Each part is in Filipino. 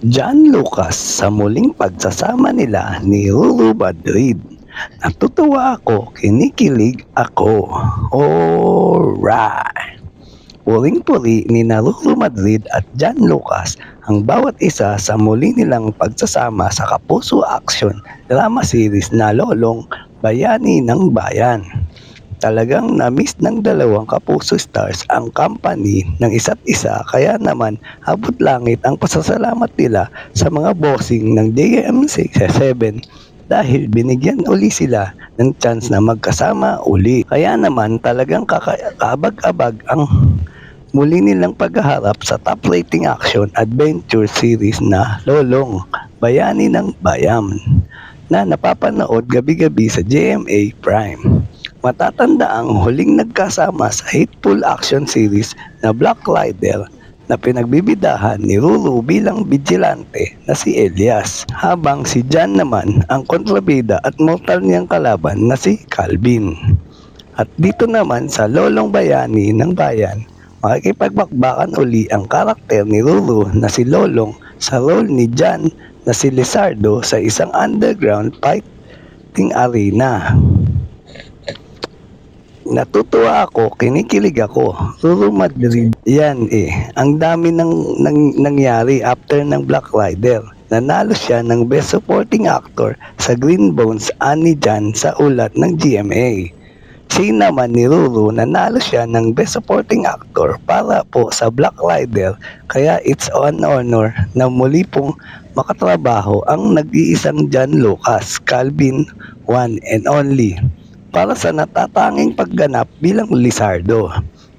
John Lucas sa muling pagsasama nila ni Lulu Madrid. Natutuwa ako, kinikilig ako. Alright! Puring-puri ni Lulu Madrid at John Lucas ang bawat isa sa muli nilang pagsasama sa Kapuso Action drama series na Lolong Bayani ng Bayan. Talagang na-miss ng dalawang kapuso stars ang company ng isa't isa kaya naman abot langit ang pasasalamat nila sa mga bossing ng JM67 dahil binigyan uli sila ng chance na magkasama uli. Kaya naman talagang kakabag-abag ang muli nilang paghaharap sa top rating action adventure series na Lolong Bayani ng Bayam na napapanood gabi-gabi sa GMA Prime. Matatanda ang huling nagkasama sa hitful action series na Black Rider na pinagbibidahan ni Ruru bilang vigilante na si Elias habang si Jan naman ang kontrabida at mortal niyang kalaban na si Calvin. At dito naman sa Lolong Bayani ng Bayan, makikipagbakbakan uli ang karakter ni Ruru na si Lolong sa role ni Jan na si Lizardo sa isang underground fighting arena. Natutuwa ako, kinikilig ako. Ruru Madrid, yan eh. Ang dami nang, nang nangyari after ng Black Rider. Nanalo siya ng Best Supporting Actor sa Green Bones Annie Jan sa ulat ng GMA. Si naman ni Ruru nanalo siya ng Best Supporting Actor para po sa Black Rider kaya it's an honor na muli pong makatrabaho ang nag-iisang John Lucas, Calvin, one and only para sa natatanging pagganap bilang Lizardo.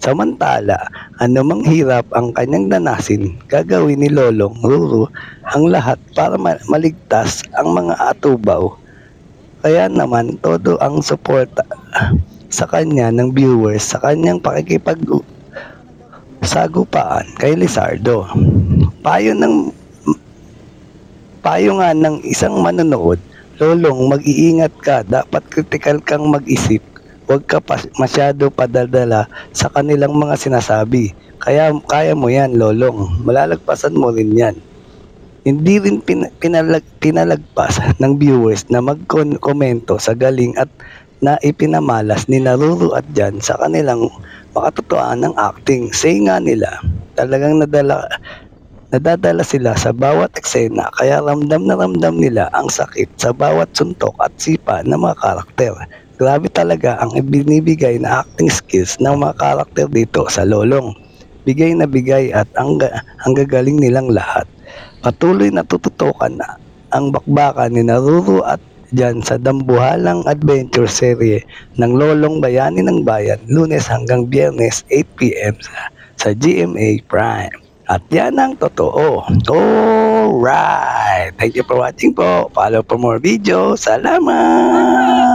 Samantala, anumang hirap ang kanyang danasin, gagawin ni Lolong Ruru ang lahat para ma- maligtas ang mga atubaw. Kaya naman, todo ang suporta sa kanya ng viewers sa kanyang pakikipag sagupaan kay Lizardo. Payo ng payo nga ng isang manonood, Lolong, mag-iingat ka. Dapat kritikal kang mag-isip. Huwag ka pa masyado padadala sa kanilang mga sinasabi. Kaya kaya mo yan, Lolong. Malalagpasan mo rin yan. Hindi rin pin, pinalag, pinalagpas ng viewers na magkomento sa galing at na ipinamalas ni Naruru at Jan sa kanilang makatotoan ng acting. Say nga nila, talagang nadala Nadadala sila sa bawat eksena kaya ramdam na ramdam nila ang sakit sa bawat suntok at sipa ng mga karakter. Grabe talaga ang ibinibigay na acting skills ng mga karakter dito sa Lolong. Bigay na bigay at ang, ang gagaling nilang lahat. Patuloy na tututukan na ang bakbakan ni Naruru at dyan sa Dambuhalang Adventure Serie ng Lolong Bayani ng Bayan lunes hanggang biyernes 8pm sa, sa GMA Prime. At yan ang totoo. Alright! Thank you for watching po. Follow for more videos. Salamat!